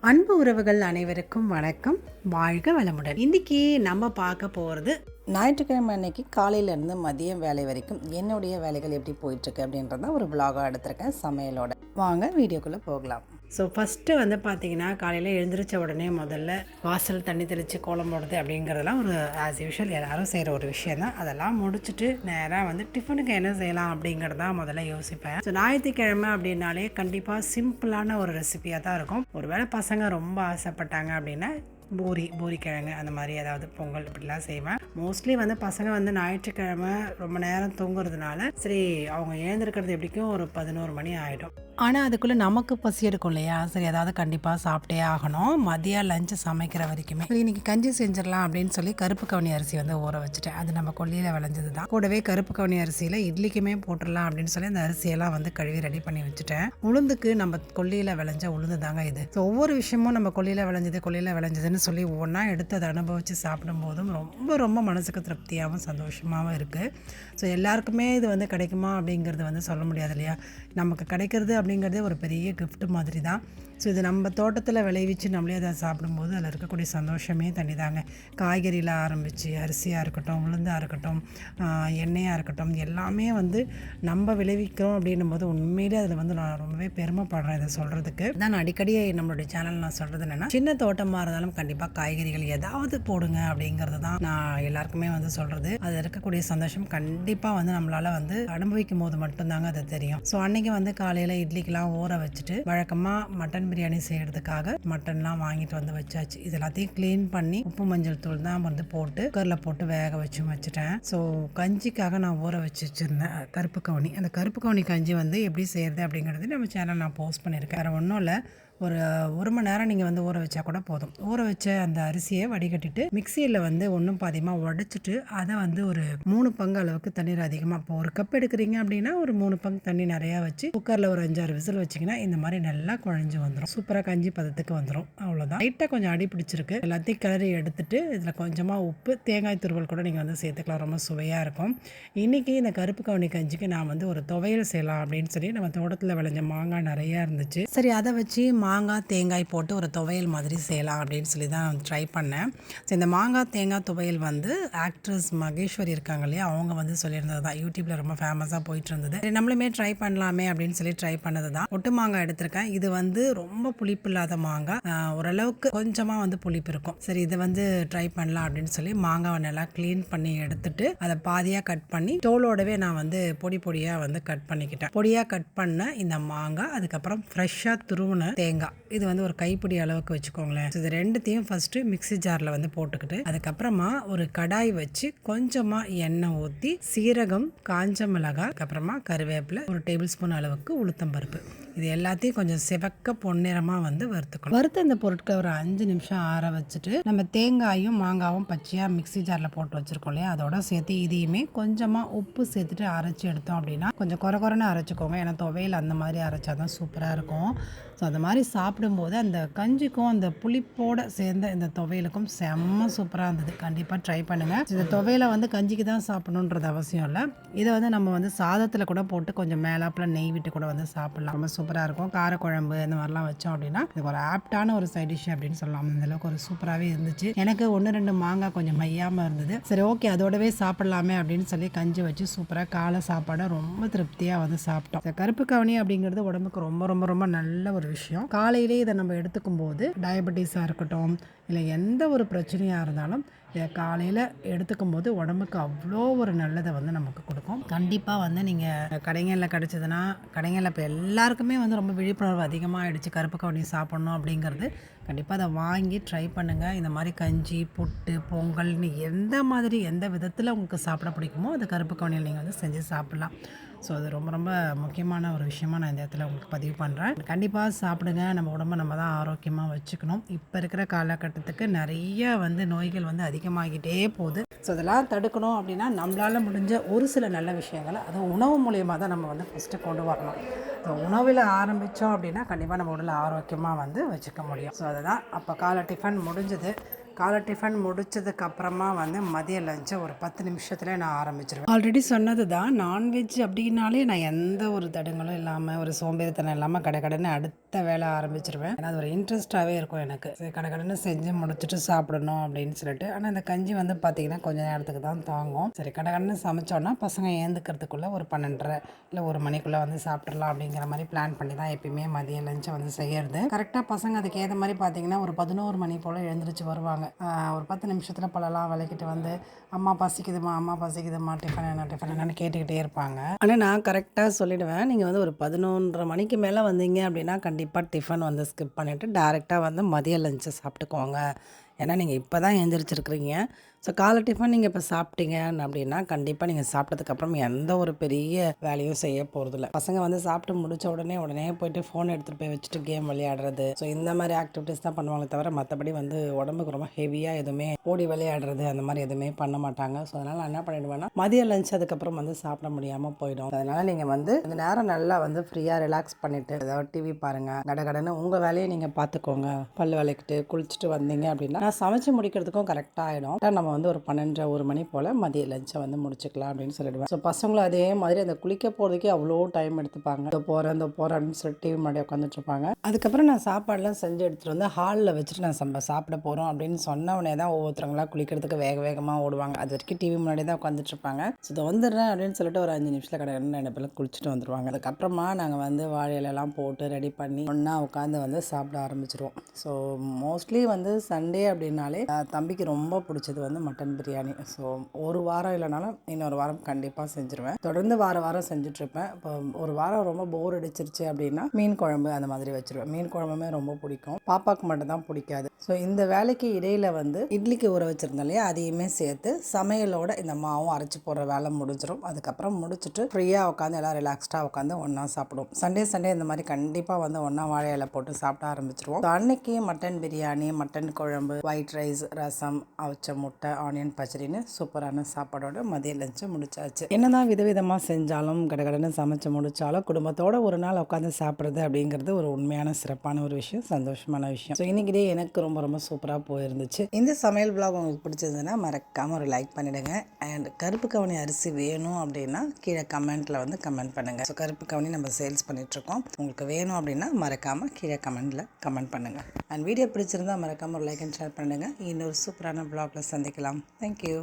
அன்பு உறவுகள் அனைவருக்கும் வணக்கம். வாழ்க வளமுடன். இன்னைக்கு நம்ம பார்க்க போகிறது ஞாயிற்றுக்கிழமை அன்னைக்கு காலையிலேருந்து மதியம் வேலை வரைக்கும் என்னுடைய வேலைகள் எப்படி போயிட்டுருக்கு அப்படின்றத ஒரு விலாகாக எடுத்திருக்கேன். சமையலோட. வாங்க வீடியோக்குள்ளே போகலாம். ஸோ ஃபஸ்ட்டு வந்து பார்த்திங்கன்னா காலையில் எழுந்திரிச்ச உடனே முதல்ல வாசல் தண்ணி தெளித்து கோலம் போடுறது அப்படிங்கிறதெல்லாம் ஒரு ஆஸ் யூஷுவல் எல்லாரும் செய்கிற ஒரு விஷயம் தான் அதெல்லாம் முடிச்சுட்டு நேராக வந்து டிஃபனுக்கு என்ன செய்யலாம் அப்படிங்கிறதா தான் முதல்ல யோசிப்பேன். ஸோ ஞாயிற்றுக்கிழமை அப்படின்னாலே கண்டிப்பாக சிம்பிளான ஒரு ரெசிபியாக தான் இருக்கும். ஒருவேளை பசங்க ரொம்ப ஆசைப்பட்டாங்க அப்படின்னா பூரி பூரிக்கிழங்கு அந்த மாதிரி ஏதாவது பொங்கல் இப்படிலாம் செய்வேன். மோஸ்ட்லி வந்து பசங்க வந்து ஞாயிற்றுக்கிழமை ரொம்ப நேரம் தூங்குறதுனால சரி அவங்க எழுந்திருக்கிறது எப்படிக்கும் ஒரு பதினோரு மணி ஆகிடும் ஆனால் அதுக்குள்ளே நமக்கு பசி எடுக்கும் இல்லையா? சரி ஏதாவது கண்டிப்பாக சாப்பிட்டே ஆகணும். மதியம் லஞ்சு சமைக்கிற வரைக்குமே. சரி இன்னைக்கு கஞ்சி செஞ்சிடலாம் அப்படின்னு சொல்லி கருப்பு கவனி அரிசி வந்து ஊற வச்சுட்டேன். அது நம்ம கொல்லியில் விளைஞ்சது தான் கூடவே கருப்பு கவனி அரிசியில் இட்லிக்குமே போட்டுடலாம் அப்படின்னு சொல்லி அந்த அரிசியெல்லாம் வந்து கழுவி ரெடி பண்ணி வச்சுட்டேன். உளுந்துக்கு நம்ம கொல்லியில் விளைஞ்ச உளுந்து தாங்க இது. ஸோ ஒவ்வொரு விஷயமும் நம்ம கொல்லியில் விளைஞ்சது கொல்லியில் விளைஞ்சதுன்னு சொல்லி ஒவ்வொன்றா எடுத்து அதை அனுபவித்து சாப்பிடும்போதும் ரொம்ப ரொம்ப மனசுக்கு திருப்தியாகவும் சந்தோஷமாகவும் இருக்குது ஸோ எல்லாருக்குமே இது வந்து கிடைக்குமா அப்படிங்கிறது வந்து சொல்ல முடியாது இல்லையா? நமக்கு கிடைக்கிறது அப்படிங்கிறதே ஒரு பெரிய கிஃப்ட் மாதிரி தான் ஸோ இது நம்ம தோட்டத்தில் விளைவிச்சு நம்மளே அதை சாப்பிடும்போது அதில் இருக்கக்கூடிய சந்தோஷமே தனிதாங்க. காய்கறியில் ஆரம்பித்து அரிசியாக இருக்கட்டும் உளுந்தாக இருக்கட்டும் எண்ணெயாக இருக்கட்டும் எல்லாமே வந்து நம்ம விளைவிக்கிறோம் அப்படின்னும் போது உண்மையிலே அதில் வந்து நான் ரொம்பவே பெருமைப்படுறேன் இதை சொல்கிறதுக்கு நான் அடிக்கடி நம்மளுடைய சேனல் நான் சொல்கிறது என்னென்னா சின்ன தோட்டமாக இருந்தாலும் கண்டிப்பாக காய்கறிகள் ஏதாவது போடுங்க அப்படிங்கிறது தான் நான் எல்லாருக்குமே வந்து சொல்கிறது அது இருக்கக்கூடிய சந்தோஷம் கண்டிப்பாக வந்து நம்மளால் வந்து அனுபவிக்கும் போது மட்டும்தாங்க அது தெரியும். ஸோ அன்றைக்கி வந்து காலையில் இட்லி இட்லிக்கெலாம் ஊற வச்சுட்டு வழக்கமாக மட்டன் பிரியாணி செய்கிறதுக்காக மட்டன்லாம் வாங்கிட்டு வந்து வச்சாச்சு. இது எல்லாத்தையும் க்ளீன் பண்ணி உப்பு மஞ்சள் தூள் தான் வந்து போட்டு குக்கரில் போட்டு வேக வச்சு வச்சுட்டேன். ஸோ கஞ்சிக்காக நான் ஊற வச்சு வச்சுருந்தேன். கருப்பு கவுனி. அந்த கருப்பு கவுனி கஞ்சி வந்து எப்படி செய்கிறது அப்படிங்கிறது நம்ம சேனல் நான் போஸ்ட் பண்ணியிருக்கேன். வேறு ஒன்றும் இல்லை. ஒரு ஒரு மணி நேரம் நீங்கள் வந்து ஊற வச்சா கூட போதும். ஊற வச்ச அந்த அரிசியை வடிகட்டிட்டு மிக்சியில் வந்து ஒன்றும் பாதியமாக உடச்சிட்டு அதை வந்து ஒரு மூணு பங்கு அளவுக்கு தண்ணீர் அதிகமாக இப்போ ஒரு கப் எடுக்கிறீங்க அப்படின்னா ஒரு மூணு பங்கு தண்ணி நிறையா வச்சு குக்கரில் ஒரு அஞ்சாறு விசில் வச்சிங்கன்னா இந்த மாதிரி நல்லா குழஞ்சி வந்துடும் சூப்பராக கஞ்சி பதத்துக்கு வந்துடும் அவ்வளோதான் லைட்டாக கொஞ்சம் அடி பிடிச்சிருக்கு. எல்லாத்தையும் கிளறி எடுத்துட்டு இதில் கொஞ்சமாக உப்பு தேங்காய் துருவல் கூட நீங்கள் வந்து சேர்த்துக்கலாம். ரொம்ப சுவையாக இருக்கும். இன்றைக்கி இந்த கருப்பு கவுனி கஞ்சிக்கு நான் வந்து ஒரு துவையல் செய்யலாம் அப்படின்னு சொல்லி நம்ம தோட்டத்தில் விளைஞ்ச மாங்காய் நிறையா இருந்துச்சு. சரி அதை வச்சு மாங்காய் தேங்காய் போட்டு ஒரு துவையல் மாதிரி செய்யலாம் அப்படின்னு சொல்லி தான் ட்ரை பண்ணேன். ஸோ இந்த மாங்காய் தேங்காய் துவையல் வந்து ஆக்ட்ரஸ் மகேஸ்வரி இருக்காங்க இல்லையா? அவங்க வந்து சொல்லியிருந்தது தான். யூடியூப்பில் ரொம்ப ஃபேமஸாக போயிட்டு இருந்தது. நம்மளுமே ட்ரை பண்ணலாமே அப்படின்னு சொல்லி ட்ரை பண்ணது தான். ஒட்டு மாங்காய் எடுத்திருக்கேன். இது வந்து ரொம்ப புளிப்பு இல்லாத மாங்காய். ஓரளவுக்கு கொஞ்சமாக வந்து புளிப்பு இருக்கும். சரி இதை வந்து ட்ரை பண்ணலாம் அப்படின்னு சொல்லி மாங்காவை நல்லா க்ளீன் பண்ணி எடுத்துட்டு அதை பாதியாக கட் பண்ணி தோலோடவே நான் வந்து பொடி பொடியாக வந்து கட் பண்ணிக்கிட்டேன். பொடியாக கட் பண்ண இந்த மாங்காய் அதுக்கப்புறம் ஃப்ரெஷ்ஷாக துருவின தேங்காய் இது வந்து ஒரு கைப்பிடி அளவுக்கு வச்சுக்கோங்களேன். இது ரெண்டுத்தையும் ஃபஸ்ட்டு மிக்ஸி ஜாரில் வந்து போட்டுக்கிட்டு அதுக்கப்புறமா ஒரு கடாய் வச்சு கொஞ்சமாக எண்ணெய் ஊற்றி சீரகம் காஞ்ச மிளகாய் அதுக்கப்புறமா கருவேப்பிலை ஒரு டேபிள் ஸ்பூன் அளவுக்கு உளுத்தம் பருப்பு. இது எல்லாத்தையும் கொஞ்சம் சிவக்க பொன்னிறமாக வந்து வறுத்துக்கணும். வறுத்த இந்த பொருட்களை ஒரு அஞ்சு நிமிஷம் ஆற வச்சுட்டு நம்ம தேங்காயும் மாங்காவும் பச்சையாக மிக்ஸி ஜாரில் போட்டு வச்சுருக்கோம் இல்லையா? அதோட சேர்த்து இதையுமே கொஞ்சமாக உப்பு சேர்த்துட்டு அரைச்சி எடுத்தோம் அப்படின்னா கொஞ்சம் குறை குறைன்னு அரைச்சிக்கோங்க. ஏன்னா துவையல் அந்த மாதிரி அரைச்சா தான் சூப்பராக இருக்கும். ஸோ அந்த மாதிரி சாப்பிடும்போது அந்த கஞ்சிக்கும் அந்த புளிப்போட சேர்ந்த இந்த துவையலுக்கும் செம்ம சூப்பராக இருந்தது. கண்டிப்பாக ட்ரை பண்ணுங்கள் இந்த துவையலை வந்து கஞ்சிக்கு தான் சாப்பிடணுன்றது அவசியம் இல்லை. இதை வந்து நம்ம வந்து சாதத்தில் கூட போட்டு கொஞ்சம் மேலாப்பில் நெய் விட்டு கூட வந்து சாப்பிடலாம். ரொம்ப சூப்பராக இருக்கும். காரக்குழம்பு இந்த மாதிரிலாம் வச்சோம் அப்படின்னா இதுக்கு ஒரு ஆப்டான ஒரு சைட் டிஷ் அப்படின்னு சொல்லலாம். அந்த அளவுக்கு ஒரு சூப்பராகவே இருந்துச்சு. எனக்கு ஒன்று ரெண்டு மாங்காய் கொஞ்சம் மையாமல் இருந்தது. சரி ஓகே அதோடவே சாப்பிடலாமே அப்படின்னு சொல்லி கஞ்சி வச்சு சூப்பராக காலை சாப்பாடை ரொம்ப திருப்தியாக வந்து சாப்பிட்டோம். இந்த கருப்பு கவனி அப்படிங்கிறது உடம்புக்கு ரொம்ப ரொம்ப ரொம்ப நல்ல ஒரு விஷயம். காலையிலே இதை நம்ம எடுத்துக்கும் போது டயபெட்டிஸாக இருக்கட்டும் இல்லை எந்த ஒரு பிரச்சனையாக இருந்தாலும் இதை காலையில் எடுத்துக்கும் போது உடம்புக்கு அவ்வளோ ஒரு நல்லதை வந்து நமக்கு கொடுக்கும். கண்டிப்பாக வந்து நீங்கள் கடைங்களில் கிடச்சதுன்னா கடைங்களில் இப்போ எல்லாருக்குமே வந்து ரொம்ப விழிப்புணர்வு அதிகமாக ஆயிடுச்சு கருப்பு கவனி சாப்பிட்ணும் அப்படிங்கிறது. கண்டிப்பாக அதை வாங்கி ட்ரை பண்ணுங்கள் இந்த மாதிரி கஞ்சி புட்டு பொங்கல்னு எந்த மாதிரி எந்த விதத்தில் உங்களுக்கு சாப்பிட பிடிக்குமோ அது கருப்பு கவனியில் நீங்கள் வந்து செஞ்சு சாப்பிட்லாம். ஸோ அது ரொம்ப ரொம்ப முக்கியமான ஒரு விஷயமா நான் இந்த இடத்துல உங்களுக்கு பதிவு பண்ணுறேன் கண்டிப்பாக சாப்பிடுங்க. நம்ம உடம்ப நம்ம தான் ஆரோக்கியமாக வச்சுக்கணும். இப்போ இருக்கிற காலகட்டத்துக்கு நிறைய வந்து நோய்கள் வந்து அதிகமாகிட்டே போகுது. ஸோ அதெல்லாம் தடுக்கணும் அப்படின்னா நம்மளால் முடிஞ்ச ஒரு சில நல்ல விஷயங்களை அதுவும் உணவு மூலியமாக தான் நம்ம வந்து ஃபஸ்ட்டு கொண்டு வரணும். ஸோ உணவில் ஆரம்பித்தோம் அப்படின்னா கண்டிப்பாக நம்ம உடலை ஆரோக்கியமாக வந்து வச்சுக்க முடியும். ஸோ அதுதான். அப்போ காலை டிஃபன் முடிஞ்சது. காலை டிஃபன் முடிச்சதுக்கு அப்புறமா வந்து மதிய லஞ்சை ஒரு பத்து நிமிஷத்துல நான் ஆரம்பிச்சிருவேன். ஆல்ரெடி சொன்னது தான் நான்வெஜ் அப்படின்னாலே நான் எந்த ஒரு தடங்களும் இல்லாமல் ஒரு சோம்பேறித்தனம் இல்லாமல் கடை கடைன்னு அடுத்த வேலை ஆரம்பிச்சிருவேன். ஏன்னா அது ஒரு இன்ட்ரெஸ்ட்டாகவே இருக்கும் எனக்கு. சரி கடை கடைன்னு செஞ்சு முடிச்சுட்டு சாப்பிடணும் அப்படின்னு சொல்லிட்டு. ஆனால் இந்த கஞ்சி வந்து பார்த்தீங்கன்னா கொஞ்ச நேரத்துக்கு தான் தாங்கும். சரி கடை கடைன்னு சமைச்சோன்னா பசங்க ஏந்துக்கிறதுக்குள்ளே ஒரு பன்னெண்டரை இல்லை ஒரு மணிக்குள்ளே வந்து சாப்பிட்றலாம் அப்படிங்கிற மாதிரி பிளான் பண்ணி தான் எப்பயுமே மதிய லஞ்சை வந்து செய்யறது. கரெக்டாக பசங்க அதுக்கு ஏற்ற மாதிரி பார்த்தீங்கன்னா ஒரு பதினோரு மணி போல் எழுந்திரிச்சு வருவாங்க. ஒரு பத்து நிமிஷத்தில் பழலாம் விளக்கிட்டு வந்து அம்மா பசிக்குதுமா அம்மா பசிக்குதுமா டிஃபன் என்ன டிஃபன் என்னன்னு கேட்டுக்கிட்டே இருப்பாங்க. ஆனால் நான் கரெக்டாக சொல்லிடுவேன். நீங்கள் வந்து ஒரு பதினொன்றரை மணிக்கு மேலே வந்தீங்க அப்படின்னா கண்டிப்பாக டிஃபன் வந்து ஸ்கிப் பண்ணிவிட்டு டேரெக்டாக வந்து மதிய லஞ்சை சாப்பிட்டுக்கோங்க. ஏன்னா நீங்கள் இப்போ தான் எழுந்திரிச்சிருக்கிறீங்க ஸோ காலை டிஃபன் நீங்கள் இப்போ சாப்பிட்டீங்க அப்படின்னா கண்டிப்பாக நீங்கள் சாப்பிட்டதுக்கப்புறம் எந்த ஒரு பெரிய வேலையும் செய்ய போகிறதில்ல பசங்க வந்து சாப்பிட்டு முடிச்ச உடனே உடனே போயிட்டு ஃபோன் எடுத்துகிட்டு போய் வச்சுட்டு கேம் விளையாடுறது. ஸோ இந்த மாதிரி ஆக்டிவிட்டீஸ் தான் பண்ணுவாங்க தவிர மற்றபடி வந்து உடம்புக்கு ரொம்ப ஹெவியாக எதுவுமே ஓடி விளையாடுறது அந்த மாதிரி எதுவுமே பண்ண மாட்டாங்க. ஸோ அதனால் நான் என்ன பண்ணிடுவேன்னா மதிய லஞ்ச் அதுக்கப்புறம் வந்து சாப்பிட முடியாமல் போயிடும். அதனால் நீங்கள் வந்து இந்த நேரம் நல்லா வந்து ஃப்ரீயாக ரிலாக்ஸ் பண்ணிவிட்டு ஏதாவது டிவி பாருங்கள் கடகடன்னு உங்கள் வேலையை நீங்கள் பார்த்துக்கோங்க. பல் விளக்கிட்டு குளிச்சுட்டு வந்தீங்க அப்படின்னா நான் சமைச்சு முடிக்கிறதுக்கும் கரெக்டாக ஆகிடும் நம்ம வந்து ஒரு பன்னெண்டரை ஒரு மணி போல் மதிய லஞ்சை வந்து முடிச்சுக்கலாம் அப்படின்னு சொல்லிடுவேன். ஸோ பசங்களும் அதே மாதிரி அந்த குளிக்க போகிறதுக்கே அவ்வளோ டைம் எடுத்துப்பாங்க. இந்த போகிறேன் இந்த போகிறேன் அப்படின்னு சொல்லிட்டு டிவி முன்னாடி உட்காந்துட்ருப்பாங்க அதுக்கப்புறம் நான் சாப்பாடுலாம் செஞ்சு எடுத்துகிட்டு வந்து ஹாலில் வச்சுட்டு நான் சம்ப சாப்பிட போகிறோம் அப்படின்னு சொன்ன உடனே தான் ஒவ்வொருத்தவங்களா குளிக்கிறதுக்கு வேக வேகமாக ஓடுவாங்க. அது வரைக்கும் டிவி முன்னாடி தான் உட்காந்துட்ருப்பாங்க ஸோ இதை வந்துடுறேன் அப்படின்னு சொல்லிட்டு ஒரு அஞ்சு நிமிஷத்தில் கடற்கரை ரெண்டு பேரும் குளிச்சுட்டு வந்துடுவாங்க அதுக்கப்புறமா நாங்கள் வந்து வாழை இலையெல்லாம் போட்டு ரெடி பண்ணி ஒன்றா உட்காந்து வந்து சாப்பிட ஆரம்பிச்சிருவோம். ஸோ மோஸ்ட்லி வந்து சண்டே அப்படின்னாலே தம்பிக்கு ரொம்ப பிடிச்சது வந்து மட்டன் பிரியாணி. ஸோ ஒரு வாரம் இல்லைனாலும் இன்னொரு வாரம் கண்டிப்பாக செஞ்சுருவேன். தொடர்ந்து வார வாரம் செஞ்சுட்ருப்பேன். இப்போ ஒரு வாரம் ரொம்ப போர் அடிச்சிருச்சு அப்படின்னா மீன் குழம்பு அந்த மாதிரி வச்சுருவேன். மீன் குழம்புமே ரொம்ப பிடிக்கும். பாப்பாவுக்கு மட்டும் தான் பிடிக்காது. ஸோ இந்த வேலைக்கு இடையில் வந்து இட்லிக்கு ஊற வச்சுருந்தோம் இல்லையா? அதையுமே சேர்த்து சமையலோட இந்த மாவும் அரைச்சி போடுற வேலை முடிஞ்சிடும் அதுக்கப்புறம் முடிச்சுட்டு ஃப்ரீயாக உட்காந்து எல்லாம் ரிலாக்ஸ்டாக உட்காந்து ஒன்றா சாப்பிடுவோம். சண்டே சண்டே இந்த மாதிரி கண்டிப்பாக வந்து ஒன்றா வாழை இலை போட்டு சாப்பிட ஆரம்பிச்சிருவோம். அன்னைக்கு மட்டன் பிரியாணி மட்டன் குழம்பு ஒயிட் ரைஸ் ரசம் அவிச்ச முட்டை ஆனியன் பச்சடின்னு சூப்பரான சாப்பாடோட மதிய லஞ்சு முடிச்சாச்சு. என்னதான் விதவிதமாக செஞ்சாலும் கடகடன்னு சமைச்சு முடிச்சாலும் குடும்பத்தோட ஒரு நாள் உட்காந்து சாப்பிட்றது அப்படிங்கிறது ஒரு உண்மையான சிறப்பான ஒரு விஷயம் சந்தோஷமான விஷயம். ஸோ இன்னைக்கு டே எனக்கு ரொம்ப ரொம்ப சூப்பராக போயிருந்துச்சு. இந்த சமையல் vlog உங்களுக்கு பிடிச்சிருந்ததுன்னா மறக்காமல் ஒரு லைக் பண்ணிடுங்க. அண்ட் கருப்பு கவனி அரிசி வேணும் அப்படின்னா கீழே கமெண்ட்ல வந்து கமெண்ட் பண்ணுங்க. ஸோ கருப்பு கவனி நம்ம சேல்ஸ் பண்ணிட்டு இருக்கோம் உங்களுக்கு வேணும் அப்படின்னா மறக்காம கீழே கமெண்ட்ல கமெண்ட் பண்ணுங்க. அண்ட் வீடியோ பிடிச்சிருந்தா மறக்காம ஒரு லைக் அண்ட் ஷேர் பண்ணுங்க. இன்னொரு சூப்பரான vlogல சந்திக்கலாம் தேங்க்யூ